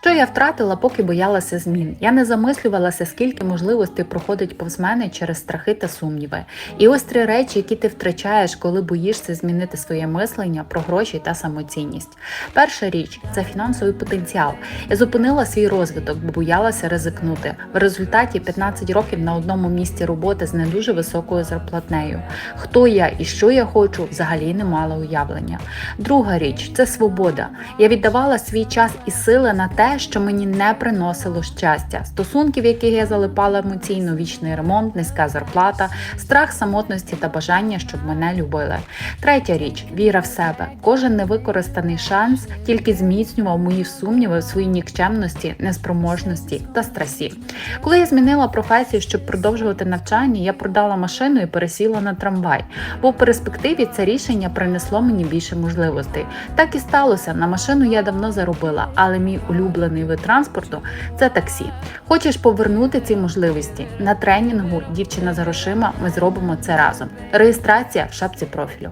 Що я втратила, поки боялася змін? Я не замислювалася, скільки можливостей проходить повз мене через страхи та сумніви. І ось три речі, які ти втрачаєш, коли боїшся змінити своє мислення про гроші та самоцінність. Перша річ це фінансовий потенціал. Я зупинила свій розвиток, бо боялася ризикнути. В результаті 15 років на одному місці роботи з не дуже високою зарплатнею. Хто я і що я хочу, взагалі не мала уявлення. Друга річ це свобода. Я віддавала свій час і сили на те, що мені не приносило щастя, стосунки, в яких я залипала емоційно, вічний ремонт, низька зарплата, страх самотності та бажання, щоб мене любили. Третя річ віра в себе. Кожен невикористаний шанс тільки зміцнював мої сумніви в своїй нікчемності, неспроможності та страсі. Коли я змінила професію, щоб продовжувати навчання, я продала машину і пересіла на трамвай. Бо в перспективі це рішення принесло мені більше можливостей. Так і сталося. На машину я давно заробила, але мій улюблений вид транспорту це таксі. Хочеш повернути ці можливості на тренінгу Дівчина з грошима. Ми зробимо це разом. Реєстрація в шапці профілю.